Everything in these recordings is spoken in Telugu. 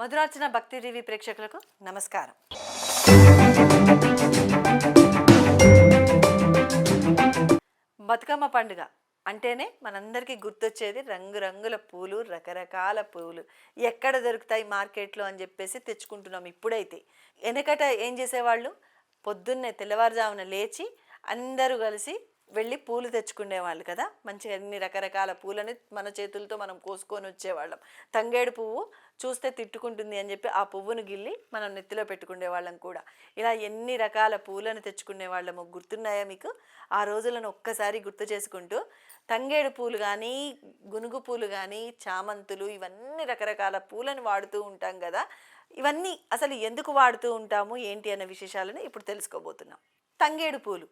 మధురార్చన భక్తి టీవీ ప్రేక్షకులకు నమస్కారం. బతుకమ్మ పండుగ అంటేనే మనందరికీ గుర్తొచ్చేది రంగురంగుల పూలు రకరకాల పూలు. ఎక్కడ దొరుకుతాయి మార్కెట్లో అని చెప్పేసి తెచ్చుకుంటున్నాం ఇప్పుడైతే. వెనకట ఏం చేసేవాళ్ళు? పొద్దున్నే తెల్లవారుజామున లేచి అందరూ కలిసి వెళ్ళి పూలు తెచ్చుకునేవాళ్ళు కదా. మంచిగా అన్ని రకరకాల పూలని మన చేతులతో మనం కోసుకొని వచ్చేవాళ్ళం. తంగేడు పువ్వు చూస్తే తిట్టుకుంటుంది అని చెప్పి ఆ పువ్వును గిల్లి మనం నెత్తిలో పెట్టుకునే వాళ్ళం కూడా. ఇలా ఎన్ని రకాల పూలను తెచ్చుకునే వాళ్ళము గుర్తున్నాయా మీకు? ఆ రోజులను ఒక్కసారి గుర్తు చేసుకుంటూ తంగేడు పూలు కానీ గునుగు పూలు కానీ చామంతులు ఇవన్నీ రకరకాల పూలను వాడుతూ ఉంటాం కదా. ఇవన్నీ అసలు ఎందుకు వాడుతూ ఉంటాము? ఏంటి అన్న విశేషాలను ఇప్పుడు తెలుసుకోబోతున్నాం. తంగేడు పూలు.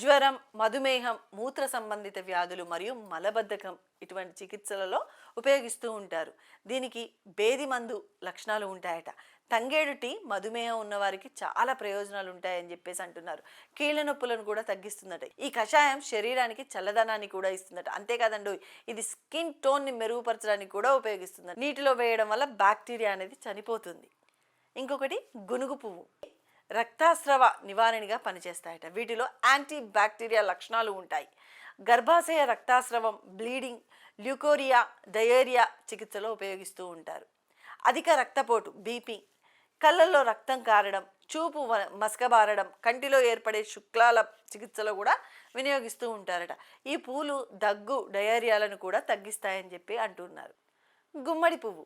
జ్వరం మధుమేహం మూత్ర సంబంధిత వ్యాధులు మరియు మలబద్ధకం ఇటువంటి చికిత్సలలో ఉపయోగిస్తూ ఉంటారు. దీనికి బేది మందు లక్షణాలు ఉంటాయట. తంగేడు టీ మధుమేహం ఉన్నవారికి చాలా ప్రయోజనాలు ఉంటాయని చెప్పేసి అంటున్నారు. కీళ్ళ నొప్పులను కూడా తగ్గిస్తుందట. ఈ కషాయం శరీరానికి చల్లదనాన్ని కూడా ఇస్తుందట. అంతేకాదండి ఇది స్కిన్ టోన్ని మెరుగుపరచడానికి కూడా ఉపయోగిస్తుంది నీటిలో వేయడం వల్ల బ్యాక్టీరియా అనేది చనిపోతుంది. ఇంకొకటి గునుగు పువ్వు. రక్తాస్రవ నివారణగా పనిచేస్తాయట. వీటిలో యాంటీ బ్యాక్టీరియా లక్షణాలు ఉంటాయి. గర్భాశయ రక్తాస్రవం బ్లీడింగ్ ల్యూకోరియా డయేరియా చికిత్సలో ఉపయోగిస్తూ ఉంటారు. అధిక రక్తపోటు బీపీ కళ్ళల్లో రక్తం కారడం చూపు మసకబారడం కంటిలో ఏర్పడే శుక్లాల చికిత్సలో కూడా వినియోగిస్తూ ఉంటారట. ఈ పూలు దగ్గు డయేరియాలను కూడా తగ్గిస్తాయని చెప్పి అంటున్నారు. గుమ్మడి పువ్వు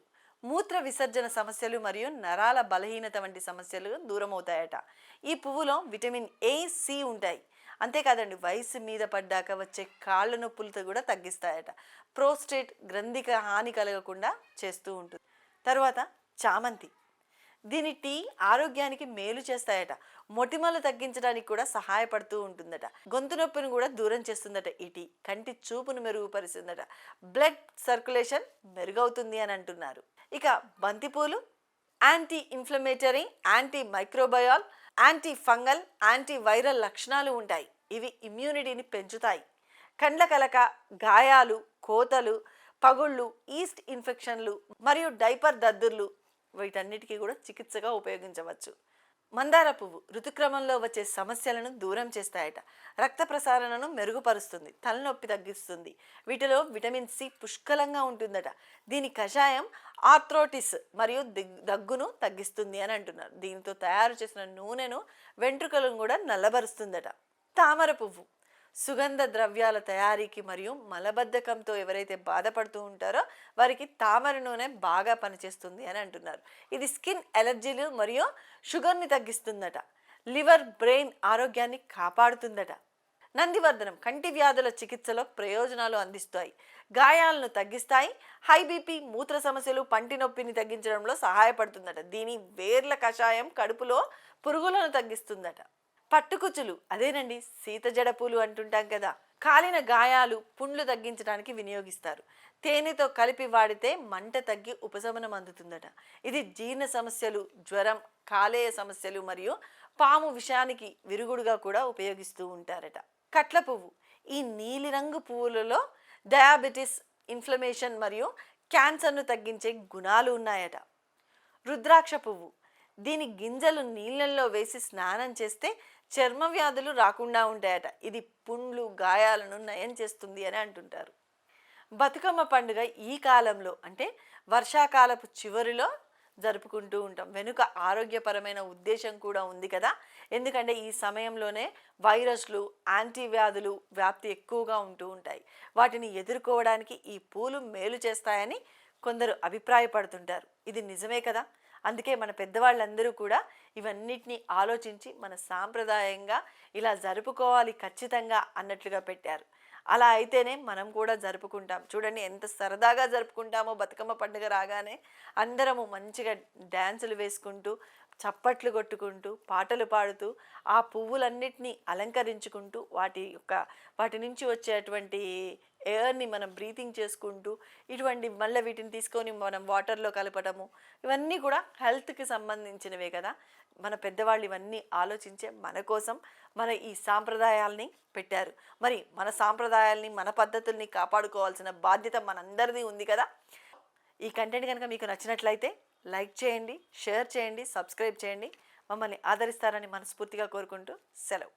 మూత్ర విసర్జన సమస్యలు మరియు నరాల బలహీనత వంటి సమస్యలు దూరమవుతాయట. ఈ పువ్వులో విటమిన్ ఏ సి ఉంటాయి. అంతేకాదండి వయసు మీద పడ్డాక వచ్చే కాళ్ళ నొప్పులతో కూడా తగ్గిస్తాయట. ప్రోస్టేట్ గ్రంథిక హాని కలగకుండా చేస్తూ ఉంటుంది. తర్వాత చామంతి. దీని టీ ఆరోగ్యానికి మేలు చేస్తాయట. మొటిమలు తగ్గించడానికి కూడా సహాయపడుతూ ఉంటుందట. గొంతు నొప్పిని కూడా దూరం చేస్తుందట ఈ టీ. కంటి చూపును మెరుగుపరుస్తుందట. బ్లడ్ సర్క్యులేషన్ మెరుగవుతుంది అని అంటున్నారు. ఇక బంతిపూలు anti inflammatory anti microbial anti fungal anti viral లక్షణాలు ఉంటాయి. ఇవి ఇమ్యూనిటీని పెంచుతాయి. కండ్ల కలక గాయాలు కోతలు పగుళ్ళు ఈస్ట్ ఇన్ఫెక్షన్లు మరియు డైపర్ దద్దుర్లు వీటన్నిటికీ కూడా చికిత్సగా ఉపయోగించవచ్చు. మందార పువ్వు ఋతుక్రమంలో వచ్చే సమస్యలను దూరం చేస్తాయట. రక్త ప్రసారణను మెరుగుపరుస్తుంది తలనొప్పి తగ్గిస్తుంది. వీటిలో విటమిన్ సి పుష్కలంగా ఉంటుందట. దీని కషాయం ఆర్థ్రోటిస్ మరియు దగ్గును తగ్గిస్తుంది అని అంటున్నారు. దీనితో తయారు చేసిన నూనెను వెంట్రుకలను కూడా నల్లబరుస్తుందట. తామర పువ్వు సుగంధ ద్రవ్యాల తయారీకి మరియు మలబద్ధకంతో ఎవరైతే బాధపడుతూ ఉంటారో వారికి తామర నూనె బాగా పనిచేస్తుంది అని అంటున్నారు. ఇది స్కిన్ ఎలర్జీలు మరియు షుగర్ని తగ్గిస్తుందట. లివర్ బ్రెయిన్ ఆరోగ్యాన్ని కాపాడుతుందట. నందివర్ధనం కంటి వ్యాధుల చికిత్సలో ప్రయోజనాలు అందిస్తాయి. గాయాలను తగ్గిస్తాయి. హై బీపీ మూత్ర సమస్యలు పంటి నొప్పిని తగ్గించడంలో సహాయపడుతుందట. దీని వేర్ల కషాయం కడుపులో పురుగులను తగ్గిస్తుందట. పట్టుకుచ్చులు. అదేనండి సీత జడపూలు అంటుంటాం కదా. కాలిన గాయాలు పుండ్లు తగ్గించడానికి వినియోగిస్తారు. తేనెతో కలిపి వాడితే మంట తగ్గి ఉపశమనం అందుతుందట. ఇది జీర్ణ సమస్యలు జ్వరం కాలేయ సమస్యలు మరియు పాము విషానికి విరుగుడుగా కూడా ఉపయోగిస్తూ ఉంటారట. కట్ల పువ్వు. ఈ నీలిరంగు పువ్వులలో డయాబెటిస్ ఇన్ఫ్లమేషన్ మరియు క్యాన్సర్ను తగ్గించే గుణాలు ఉన్నాయట. రుద్రాక్ష పువ్వు. దీని గింజలు నీళ్ళల్లో వేసి స్నానం చేస్తే చర్మ వ్యాధులు రాకుండా ఉంటాయట. ఇది పుండ్లు గాయాలను నయం చేస్తుంది అని అంటుంటారు. బతుకమ్మ పండుగ ఈ కాలంలో అంటే వర్షాకాలపు చివరిలో జరుపుకుంటూ ఉంటాం. వెనుక ఆరోగ్యపరమైన ఉద్దేశం కూడా ఉంది కదా. ఎందుకంటే ఈ సమయంలోనే వైరస్లు యాంటీ వ్యాధులు వ్యాప్తి ఎక్కువగా ఉంటూ ఉంటాయి. వాటిని ఎదుర్కోవడానికి ఈ పూలు మేలు చేస్తాయని కొందరు అభిప్రాయపడుతుంటారు. ఇది నిజమే కదా? అందుకే మన పెద్దవాళ్ళందరూ కూడా ఇవన్నిటిని ఆలోచించి మన సాంప్రదాయంగా ఇలా జరుపుకోవాలి ఖచ్చితంగా అన్నట్లుగా పెట్టారు. అలా అయితేనే మనం కూడా జరుపుకుంటాం. చూడండి ఎంత సరదాగా జరుపుకుంటామో బతుకమ్మ పండుగ రాగానే అందరము మంచిగా డ్యాన్సులు వేసుకుంటూ చప్పట్లు కొట్టుకుంటూ పాటలు పాడుతూ ఆ పువ్వులన్నిటినీ అలంకరించుకుంటూ వాటి యొక్క వాటి నుంచి వచ్చేటువంటి ఎయిర్ని మనం బ్రీతింగ్ చేసుకుంటూ ఇటువంటి మళ్ళీ వీటిని తీసుకొని మనం వాటర్లో కలపటము ఇవన్నీ కూడా హెల్త్కి సంబంధించినవే కదా. మన పెద్దవాళ్ళు ఇవన్నీ ఆలోచించే మన కోసం మన ఈ సాంప్రదాయాల్ని పెట్టారు. మరి మన సాంప్రదాయాల్ని మన పద్ధతుల్ని కాపాడుకోవాల్సిన బాధ్యత మనందరిది ఉంది కదా. ఈ కంటెంట్ కనుక మీకు నచ్చినట్లయితే లైక్ చేయండి షేర్ చేయండి సబ్స్క్రైబ్ చేయండి. మమ్మల్ని ఆదరిస్తారని మనస్ఫూర్తిగా కోరుకుంటూ సెలవు.